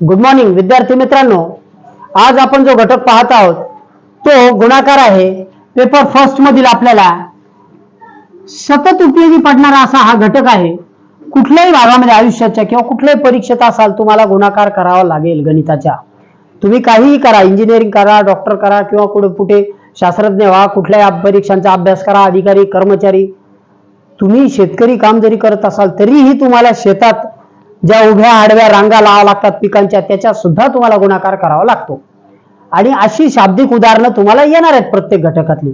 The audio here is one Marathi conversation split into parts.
गुड मॉर्निंग विद्यार्थी मित्रांनो. आज आपण जो घटक पाहत आहोत तो गुणाकार आहे. पेपर फर्स्ट मधील आपल्याला सतत उपयोगी पडणारा असा हा घटक आहे. कुठल्याही भागामध्ये आयुष्याच्या किंवा कुठल्याही परीक्षेत असाल तुम्हाला गुणाकार करावा लागेल गणिताच्या. तुम्ही काहीही करा इंजिनिअरिंग करा डॉक्टर करा किंवा कुठे कुठे शास्त्रज्ञ व्हा कुठल्याही परीक्षांचा अभ्यास करा अधिकारी कर्मचारी. तुम्ही शेतकरी काम जरी करत असाल तरीही तुम्हाला शेतात ज्या उभ्या आडव्या रांगा लावा लागतात पिकांच्या त्याच्या सुद्धा तुम्हाला गुणाकार करावा लागतो. आणि अशी शाब्दिक उदाहरणं तुम्हाला येणार आहेत प्रत्येक घटकातली.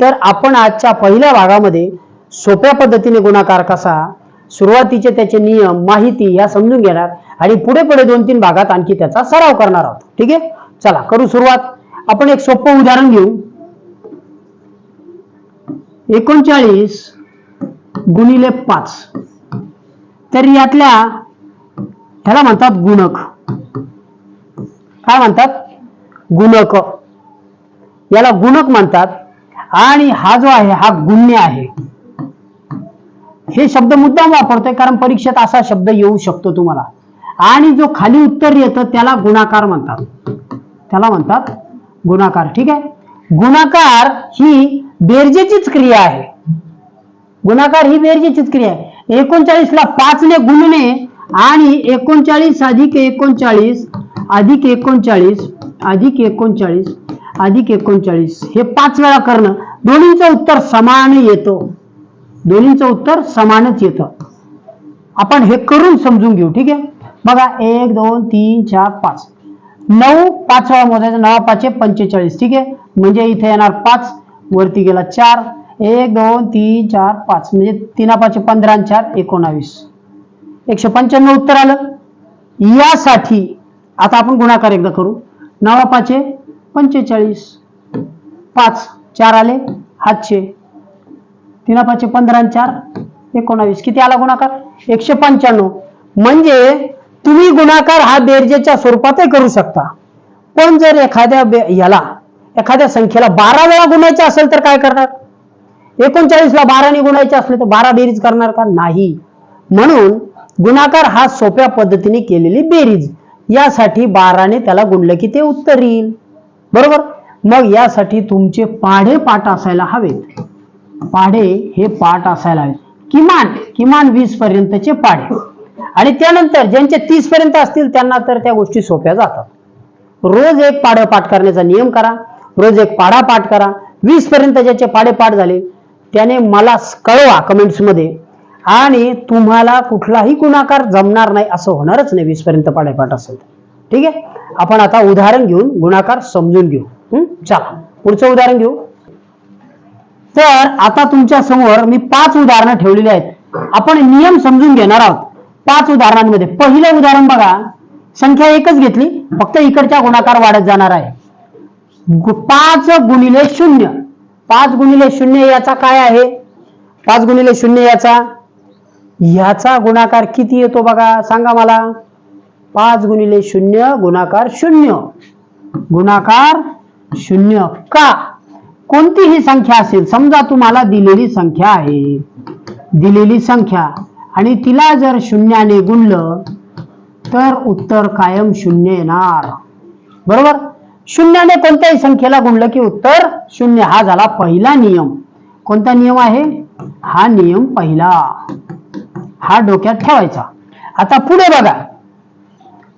तर आपण आजच्या पहिल्या भागामध्ये सोप्या पद्धतीने गुणाकार कसा सुरुवातीचे त्याचे नियम माहिती या समजून घेणार आणि पुढे पुढे दोन तीन भागात आणखी त्याचा सराव करणार आहोत. ठीक आहे? चला करू सुरुवात. आपण एक सोपं उदाहरण घेऊ. एकोणचाळीस गुणिले पाच. तर यातल्या ह्याला म्हणतात गुणक. काय म्हणतात? गुणक. याला गुणक म्हणतात. आणि हा जो आहे हा गुण्य आहे. हे शब्द मुद्दाम वापरतोय कारण परीक्षेत असा शब्द येऊ शकतो तुम्हाला. आणि जो खाली उत्तर येतं त्याला गुणाकार म्हणतात. त्याला म्हणतात गुणाकार. ठीक आहे? गुणाकार ही बेरजेचीच क्रिया आहे. गुणाकार ही बेरजेचीच क्रिया आहे. एकोणचाळीसला पाचने गुणणे आणि एकोणचाळीस अधिक एकोणचाळीस अधिक एकोणचाळीस अधिक एकोणचाळीस अधिक एकोणचाळीस. हे पाच वेळा करणं. दोन्हीचं उत्तर समान येतो. दोन्हीचं उत्तर समानच येतं. आपण हे करून समजून घेऊ ठीक आहे? बघा एक दोन तीन चार पाच. नऊ पाच वेळा मोजायचं. नवा पाचशे पंचेचाळीस ठीक आहे? म्हणजे इथे येणार पाच वरती गेला चार. एक दोन तीन चार पाच. म्हणजे तीना पाचशे पंधरा चार एकोणावीस. एकशे पंच्याण्णव उत्तर आलं. यासाठी आता आपण गुणाकार एकदा करू. नवा पाचशे पंचेचाळीस. पाच चार आले. हातशे तिना पाचशे पंधरा चार. एकोणावीस. किती आला गुणाकार? एकशे पंच्याण्णव. म्हणजे तुम्ही गुणाकार हा बेरजेच्या स्वरूपातही करू शकता. पण जर एखाद्या याला एखाद्या संख्येला बारा वेळा गुणायचं असेल तर काय करणार? एकोणचाळीसला बाराने गुणायचे असले तर बारा बेरीज करणार का? नाही. म्हणून गुणाकार हा सोप्या पद्धतीने केलेली बेरीज. यासाठी बाराने त्याला गुणलं की ते उत्तर येईल बरोबर? मग यासाठी तुमचे पाढे पाठ असायला हवेत. पाढे हे पाठ असायला हवेत. किमान किमान वीस पर्यंतचे पाढे. आणि त्यानंतर ज्यांचे तीस पर्यंत असतील त्यांना तर त्या गोष्टी सोप्या जातात. रोज एक पाढं पाठ करण्याचा नियम करा. रोज एक पाढा पाठ करा. वीस पर्यंत ज्याचे पाढे पाठ झाले त्याने मला कळवा कमेंट्समध्ये. आणि तुम्हाला कुठलाही गुणाकार जमणार नाही असं होणारच नाही वीसपर्यंत पर्यंत असेल ठीक आहे? आपण आता उदाहरण घेऊन गुणाकार समजून घेऊ. चला पुढचं उदाहरण घेऊ. तर आता तुमच्यासमोर मी पाच उदाहरणं ठेवलेली आहेत. आपण नियम समजून घेणार आहोत. पाच उदाहरणांमध्ये पहिलं उदाहरण बघा. संख्या एकच घेतली फक्त इकडच्या गुणाकार वाढत जाणार आहे. पाच गुणिले शून्य. पाच गुणिले शून्य याचा काय आहे? पाच गुणिले शून्य याचा ह्याचा गुणाकार किती येतो बघा? सांगा मला. पाच गुणिले शून्य गुणाकार शून्य. गुणाकार शून्य. का? कोणतीही संख्या असेल समजा तुम्हाला दिलेली संख्या आहे. दिलेली संख्या. आणि तिला जर शून्याने गुणलं तर उत्तर कायम शून्य येणार. बरोबर? शून्याने कोणत्याही संख्येला गुणलं की उत्तर शून्य. हा झाला पहिला नियम. कोणता नियम आहे? हा नियम पहिला. हा डोक्यात ठेवायचा. आता पुढे बघा.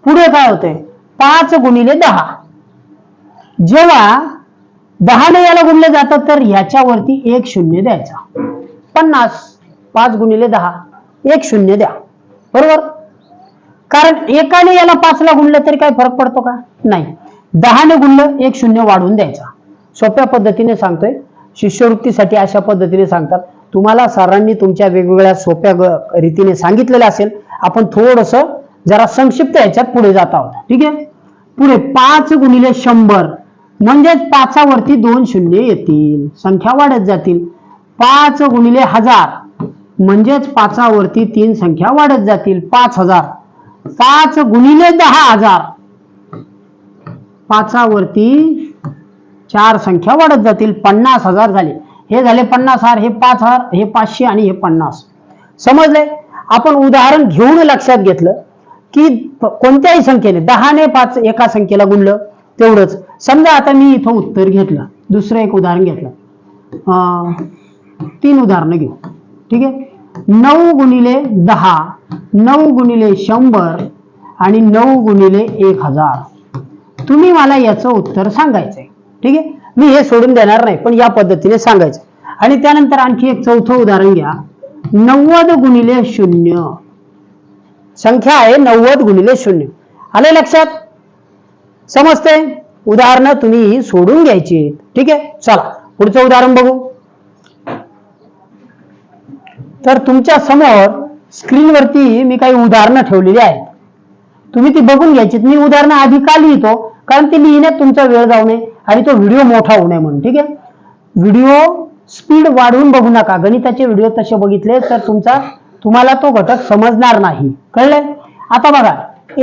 पुढे काय होतंय पाच गुणिले दहा. जेव्हा दहाने याला गुणले जातात तर ह्याच्यावरती एक शून्य द्यायचा. पन्नास पाच गुणिले दहा एक शून्य द्या. बरोबर? कारण एकाने याला पाचला गुणलं तरी काय फरक पडतो का? नाही. दहाने गुणलं एक शून्य वाढवून द्यायचा. सोप्या पद्धतीने सांगतोय. शिष्यवृत्तीसाठी अशा पद्धतीने सांगतात. तुम्हाला सरांनी तुमच्या वेगवेगळ्या सोप्या रीतीने सांगितलेलं असेल आपण थोडस जरा संक्षिप्त याच्यात पुढे जात आहोत. ठीक आहे? पुढे पाच गुणिले शंभर. म्हणजेच पाचावरती दोन शून्य येतील. संख्या वाढत जातील. पाच गुणिले हजार. म्हणजेच पाचावरती तीन संख्या वाढत जातील. पाच हजार. पाच गुणिले दहा हजार. पाचावरती चार संख्या वाढत जातील. पन्नास हजार झाले. हे झाले पन्नास हार हे पाच हजार हे पाचशे आणि हे पन्नास. समजले? आपण उदाहरण घेऊन लक्षात घेतलं की कोणत्याही संख्येने दहाने पाच एका संख्येला गुणलं तेवढंच. समजा आता मी इथं उत्तर घेतलं दुसरं एक उदाहरण घेतलं. अं, तीन उदाहरणं घेऊ. ठीक आहे? नऊ गुणिले दहा नऊ गुणिले शंभर आणि नऊ गुणिले एक हजार. तुम्ही मला याचं उत्तर सांगायचंय. ठीक आहे? मी हे सोडून देणार नाही पण या पद्धतीने सांगायचं. आणि त्यानंतर आणखी एक चौथं उदाहरण घ्या. नव्वद गुणिले शून्य. संख्या आहे नव्वद गुणिले शून्य. आले लक्षात? समजते उदाहरणं तुम्ही सोडून घ्यायची. ठीक आहे? चला पुढचं उदाहरण बघू. तर तुमच्यासमोर स्क्रीनवरती मी काही उदाहरणं ठेवलेली आहेत. तुम्ही ती बघून घ्यायची. मी उदाहरणं आधी का लिहितो? कारण ती लिहिण्यात तुमचा वेळ जाऊ नये. आणि तो व्हिडिओ मोठा होऊ नये म्हणून ठीक आहे? व्हिडिओ स्पीड वाढवून बघू नका. गणिताचे व्हिडिओ तसे बघितले तर तुमचा तुम्हाला तो घटक समजणार नाही. कळले आता बघा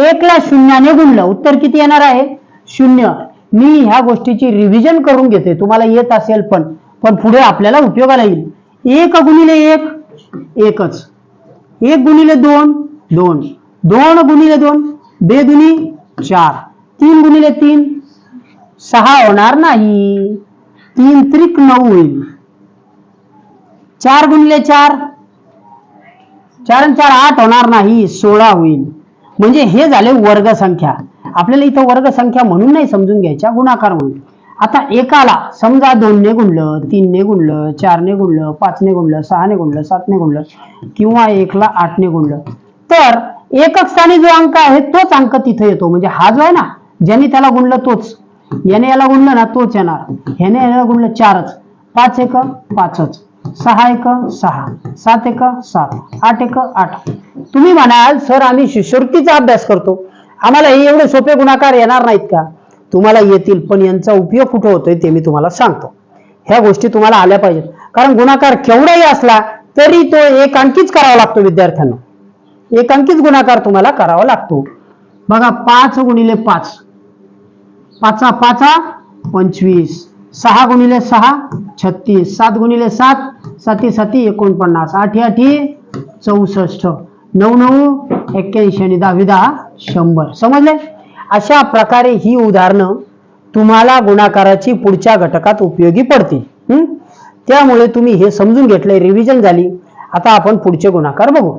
एकला शून्याने गुणलं उत्तर किती येणार आहे? शून्य. मी ह्या गोष्टीची रिव्हिजन करून घेते. तुम्हाला येत असेल पण पण पुढे आपल्याला उपयोगाला येईल. एक गुणिले एक एकच. एक गुणिले दोन दोन. दोन गुणिले दोन बे चार. तीन गुणिले तीन सहा होणार नाही. तीन त्रिक नऊ होईल. चार गुणले चार. चार आणि चार आठ होणार नाही सोळा होईल. म्हणजे हे झाले वर्ग संख्या. आपल्याला इथं वर्ग संख्या म्हणून नाही समजून घ्यायच्या गुणाकार म्हणून. आता एकाला समजा दोनने गुणलं तीनने गुणलं चारने गुणलं पाचने गुणलं सहाने गुणलं सातने गुणलं किंवा एकला आठने गुणलं. तर एकक स्थानी जो अंक आहे तोच अंक तिथे येतो. म्हणजे हा जो आहे ना ज्याने त्याला गुणलं तोच. याने याला गुणलं ना तोच येणार. ह्याने याला गुणलं चारच. पाच एक पाचच. सहा एक सहा. सात एक सात. आठ एक आठ. तुम्ही म्हणाल सर आम्ही शिष्यवृत्तीचा अभ्यास करतो. आम्हाला हे एवढे सोपे गुणाकार येणार नाहीत का? तुम्हाला येतील पण यांचा उपयोग कुठं होतोय ते मी तुम्हाला सांगतो. ह्या गोष्टी तुम्हाला आल्या पाहिजेत. कारण गुणाकार केवढाही असला तरी तो एक अंकीच करावा लागतो विद्यार्थ्यांना. एक अंकीच गुणाकार तुम्हाला करावा लागतो. बघा पाच गुणिले पाच. पाचा पाचा पंचवीस. सहा गुणिले सहा छत्तीस. सात गुणिले सात साती साती एकोणपन्नास. आठी आठी चौसष्ट. नऊ नऊ एक्क्याऐंशी आणि दहावी दहा शंभर. समजले? अशा प्रकारे ही उदाहरणं तुम्हाला गुणाकाराची पुढच्या घटकात उपयोगी पडतील. त्यामुळे तुम्ही हे समजून घेतले रिव्हिजन झाली. आता आपण पुढचे गुणाकार बघू.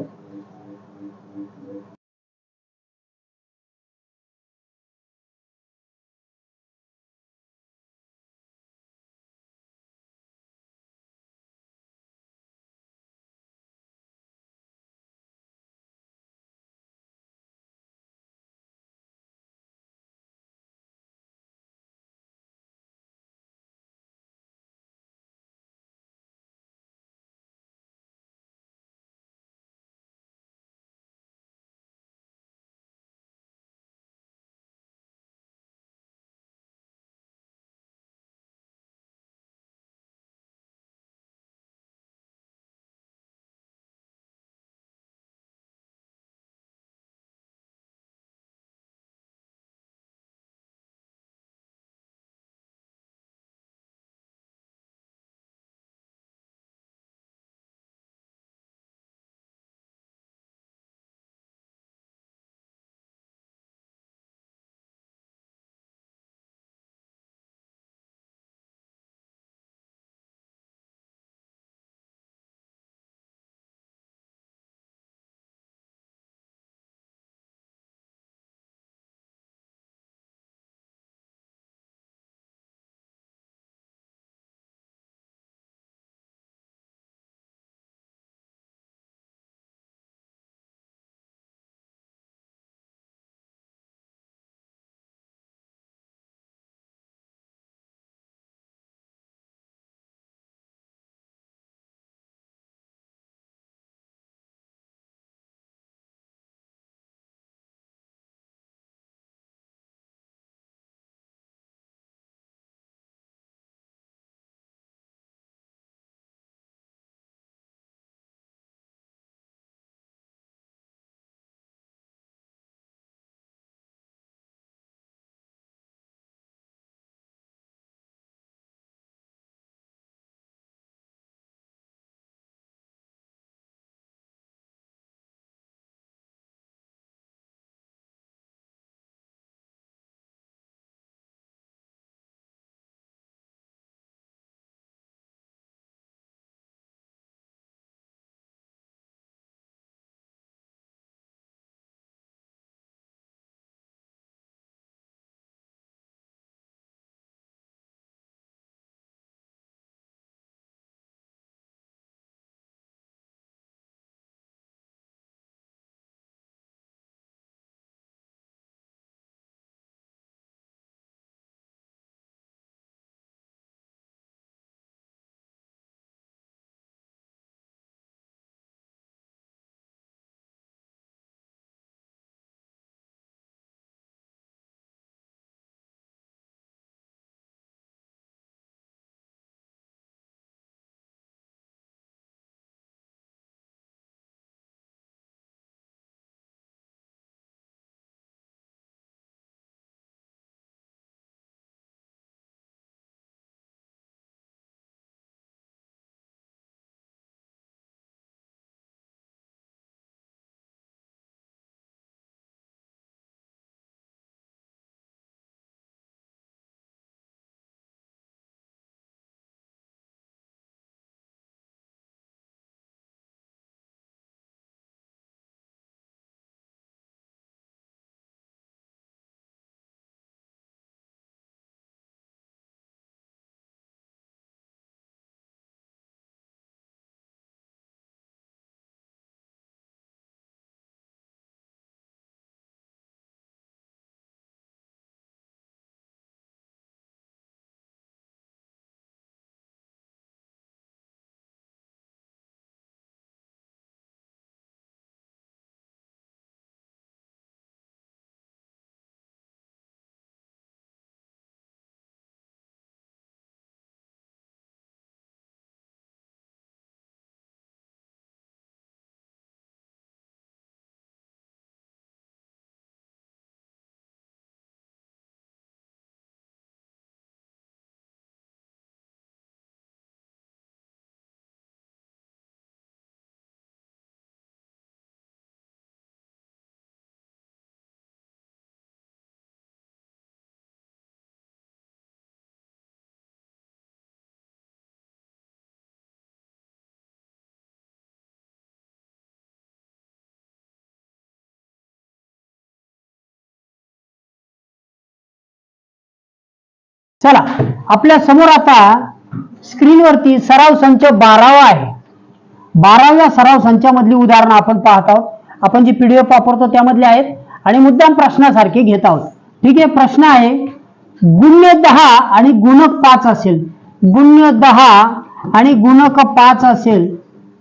चला आपल्यासमोर आता स्क्रीनवरती सराव संच बारावा आहे. बाराव्या सराव संचामधली उदाहरणं आपण पाहत आहोत. आपण जी पीडीएफ वापरतो त्यामधले आहेत आणि मुद्दाम प्रश्नासारखे घेत आहोत. ठीक आहे प्रश्न आहे गुण्य दहा आणि गुणक पाच असेल. गुण्य दहा आणि गुणक पाच असेल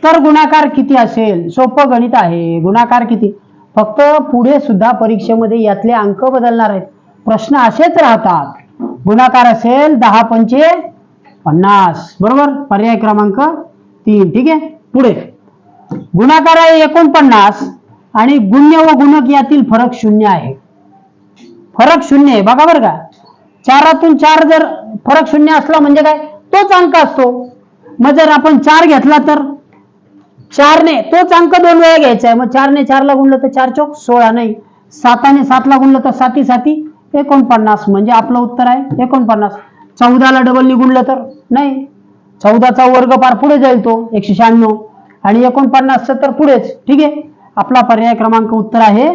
तर गुणाकार किती असेल? सोपं गणित आहे. गुणाकार किती? फक्त पुढे सुद्धा परीक्षेमध्ये यातले अंक बदलणार आहेत. प्रश्न असेच राहतात. गुणाकार असेल दहा पंचे पन्नास. बरोबर? पर्याय क्रमांक तीन. ठीक आहे? पुढे. गुणाकार आहे एकोणपन्नास आणि गुण्य व गुणक यातील फरक शून्य आहे. फरक शून्य आहे. बघा बरं का. चारातून चार जर फरक शून्य असला म्हणजे काय? तोच अंक असतो. मग जर आपण चार घेतला तर? चारने तोच अंक दोन वेळा घ्यायचा आहे. मग चारने चारला गुणलं तर चार चौक सोळा नाही. साताने सातला गुणलं तर साती साती एकोणपन्नास म्हणजे आपलं उत्तर आहे. एकोणपन्नास. चौदाला डबल निघुणलं तर? नाही. चौदाचा वर्ग पार पुढे जाईल तो एकशे शहाण्णव. आणि एकोणपन्नासचं तर पुढेच. ठीक आहे? आपला पर्याय क्रमांक उत्तर आहे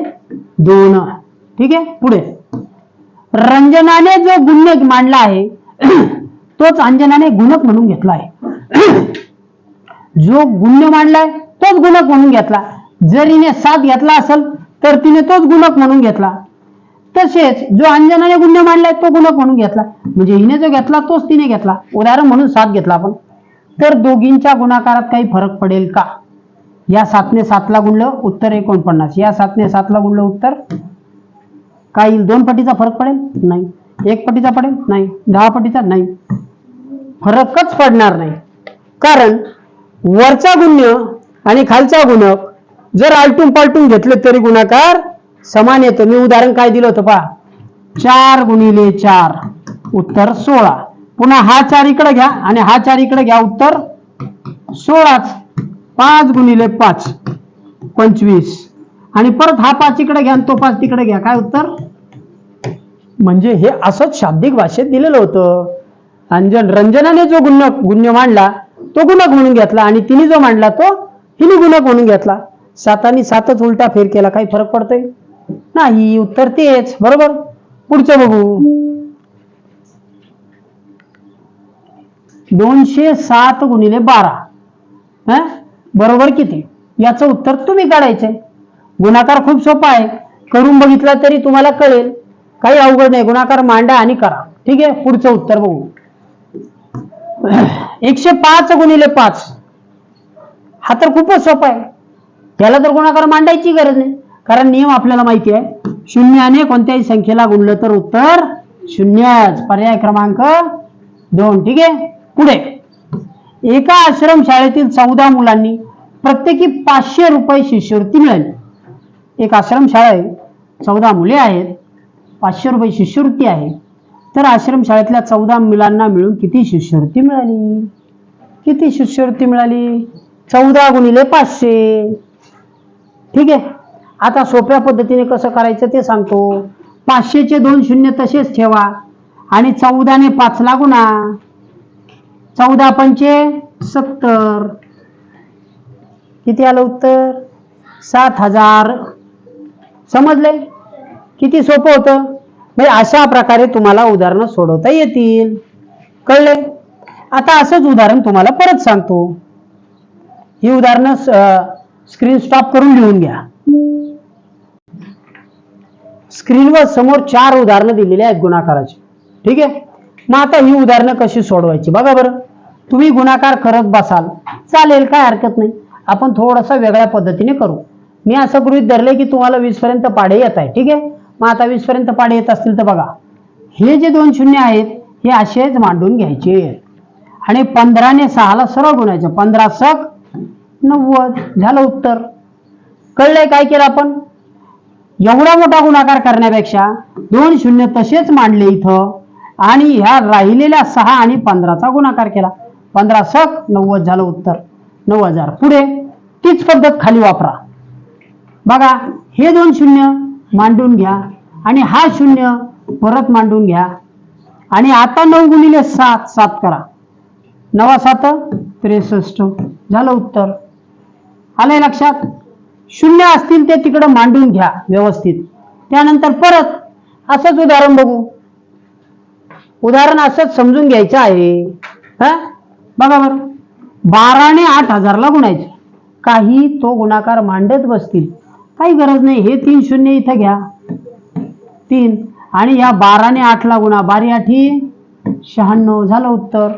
दोन. ठीक आहे? पुढे. रंजनाने जो गुण्य मांडला आहे तोच अंजनाने गुणक म्हणून घेतला आहे. जो गुण्य मांडलाय तोच गुणक म्हणून घेतला. जर हिने सात घेतला असेल तर तिने तोच गुणक म्हणून घेतला. तसेच जो अंजनाने गुन्हे मांडलाय तो गुन्हा म्हणून घेतला? म्हणजे हिने जो घेतला तोच तिने घेतला. उदाहरण म्हणून सात घेतला आपण. तर दोघींच्या गुणाकारात काही फरक पडेल का? या सातने सातला गुणलं उत्तर एकोणपन्नास. या सातने सातला गुणलं उत्तर? काय येईल? दोन पटीचा फरक पडेल? नाही. एक पटीचा पडेल? नाही. दहा पटीचा? नाही. फरकच पडणार नाही. कारण वरचा गुण्य आणि खालचा गुणक जर आलटून पालटून घेतले तरी गुणाकार समान येतं. मी उदाहरण काय दिलं होतं पहा. चार गुणिले चार उत्तर सोळा. पुन्हा हा चार इकडे घ्या आणि हा चार इकडे घ्या उत्तर सोळाच. पाच गुणिले पाच पंचवीस. आणि परत हा पाच इकडे घ्या आणि तो पाच तिकडे घ्या. काय उत्तर? म्हणजे हे असंच शाब्दिक भाषेत दिलेलं होतं. अंजन रंजनाने जो गुणक गुण्य मांडला तो गुणक म्हणून घेतला आणि तिने जो मांडला तो हिने गुणक म्हणून घेतला. सातानी सातच उलटा फेर केला. काही फरक पडतोय? नाही उत्तर तेच. बरोबर? पुढचं बघू. दोनशे सात गुणिले बारा. हा? बरोबर किती? याचं उत्तर तुम्ही काढायचंय गुणाकार खूप सोपा आहे. करून बघितला तरी तुम्हाला कळेल. काही अवघड नाही. गुणाकार मांडा आणि करा. ठीक आहे? पुढचं उत्तर बघू. एकशे पाच गुणिले पाच. हा तर खूपच सोपा आहे. त्याला तर गुणाकार मांडायची गरज नाही. कारण नियम आपल्याला माहिती आहे. शून्याने कोणत्याही संख्येला गुणलं तर उत्तर शून्यच. पर्याय क्रमांक दोन. ठीक आहे? पुढे. एका आश्रम शाळेतील चौदा मुलांनी प्रत्येकी पाचशे रुपये शिष्यवृत्ती मिळाली. एक आश्रम शाळा आहे. चौदा मुले आहेत. पाचशे रुपये शिष्यवृत्ती आहे. तर आश्रम शाळेतल्या चौदा मुलांना मिळून किती शिष्यवृत्ती मिळाली? किती शिष्यवृत्ती मिळाली? चौदा गुणिले पाचशे. ठीक आहे? आता सोप्या पद्धतीने कसं करायचं ते सांगतो. पाचशेचे दोन शून्य तसेच ठेवा. आणि चौदाने पाच लागू ना. चौदा पंचे सत्तर. किती आलं उत्तर? सात हजार. समजले किती सोपं होतं? म्हणजे अशा प्रकारे तुम्हाला उदाहरणं सोडवता येतील. कळले आता असंच उदाहरण तुम्हाला परत सांगतो. ही उदाहरणं स्क्रीन स्टॉप करून लिहून घ्या. स्क्रीनवर समोर चार उदाहरणं दिलेली आहेत गुणाकाराची. ठीक आहे? मग आता ही उदाहरणं कशी सोडवायची? बघा बरं. तुम्ही गुणाकार करत बसाल. चालेल काय हरकत नाही. आपण थोडंसं वेगळ्या पद्धतीने करू. मी असं गृहीत धरले की तुम्हाला वीसपर्यंत पाढे पाडे येत आहे ठीक आहे? मग आता वीसपर्यंत पाडे येत असतील तर बघा. हे जे दोन शून्य आहेत हे असेच मांडून घ्यायचे. आणि पंधराने सहाला सरळ गुणायचं. पंधरा सक नव्वद. झालं उत्तर. कळलंय काय केलं आपण? एवढा मोठा गुणाकार करण्यापेक्षा दोन शून्य तसेच मांडले इथं. आणि ह्या राहिलेल्या सहा आणि पंधराचा गुणाकार केला. पंधरा सक नव्वद झालं उत्तर. नऊ हजार. पुढे तीच पद्धत खाली वापरा. बघा हे दोन शून्य मांडून घ्या आणि हा शून्य परत मांडून घ्या. आणि आता नऊ गुणिले सात सात करा. नवा सात त्रेसष्ट. झालं उत्तर. आलंय लक्षात? शून्य असतील ते तिकडं मांडून घ्या व्यवस्थित. त्यानंतर परत असंच उदाहरण बघू. उदाहरण असंच समजून घ्यायचं आहे. हा? बघा बरं. बाराने आठ हजारला गुणायचे. काही तो गुणाकार मांडत बसतील. काही गरज नाही. हे तीन शून्य इथं घ्या. तीन. आणि या बाराने आठला गुणा. बारी आठी. शहाण्णव झालं उत्तर.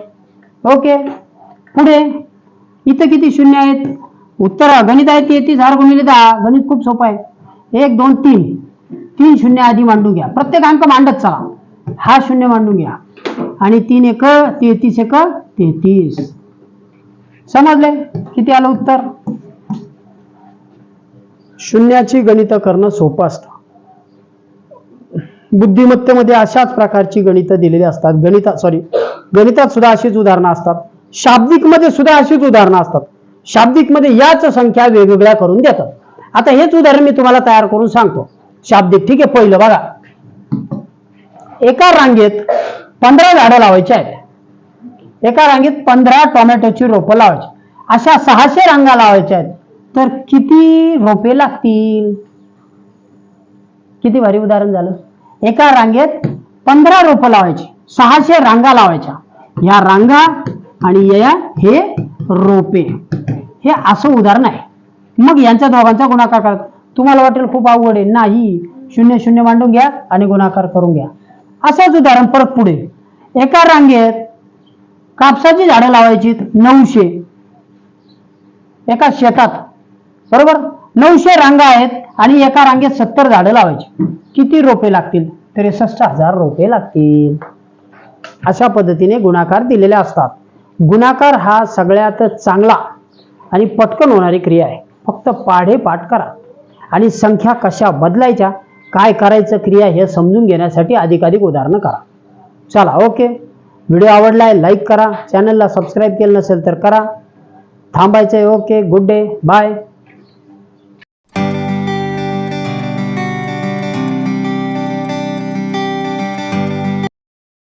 ओके. पुढे. इथं किती शून्य आहेत? उत्तर गणित आहे तेहतीस हजार गुणिले दहा गणित खूप सोपं आहे. एक दोन तीन. तीन शून्य आधी मांडून घ्या. प्रत्येक अंक मांडत चला. हा शून्य मांडून घ्या. आणि तीन एक तेहतीस एक तेहतीस. समजले? किती आलं उत्तर? शून्याची गणित करणं सोपं असतं. बुद्धिमत्तेमध्ये अशाच प्रकारची गणितं दिलेली असतात. गणितात सॉरी गणितात सुद्धा अशीच उदाहरणं असतात. शाब्दिकमध्ये सुद्धा अशीच उदाहरणं असतात. शाब्दिकमध्ये याच संख्या वेगवेगळ्या करून देतात. आता हेच उदाहरण मी तुम्हाला तयार करून सांगतो. शाब्दिक ठीक आहे? पहिलं बघा. एका रांगेत पंधरा झाडं लावायची आहेत. एका रांगेत पंधरा टोमॅटोची रोपं लावायची. अशा सहाशे रांगा लावायच्या आहेत. तर किती रोपे लागतील? किती भारी उदाहरण झालं. एका रांगेत पंधरा रोपं लावायची. सहाशे रांगा लावायच्या. या रांगा आणि या हे रोपे. हे असं उदाहरण आहे. मग यांच्या दोघांचा गुणाकार करा. तुम्हाला वाटेल खूप अवघड आहे. नाही. शून्य शून्य मांडून घ्या आणि गुणाकार करून घ्या. असंच उदाहरण परत पुढे. एका रांगेत कापसाची झाडं लावायची नऊशे. एका शेतात. बरोबर? नऊशे रांगा आहेत आणि एका रांगेत सत्तर झाडं लावायची. किती रोपे लागतील? त्रेसष्ट हजार रोपे लागतील. अशा पद्धतीने गुणाकार दिलेले असतात. गुणाकार हा सगळ्यात चांगला आणि पटकन होणारी क्रिया आहे. फक्त पाढेपाठ करा. आणि संख्या कशा बदलायच्या काय करायचं क्रिया हे समजून घेण्यासाठी अधिकाधिक उदाहरणं करा. चला ओके. व्हिडिओ आवडला आहे लाईक करा. चॅनलला सबस्क्राईब केलं नसेल तर करा. थांबायचं आहे ओके. Good day bye.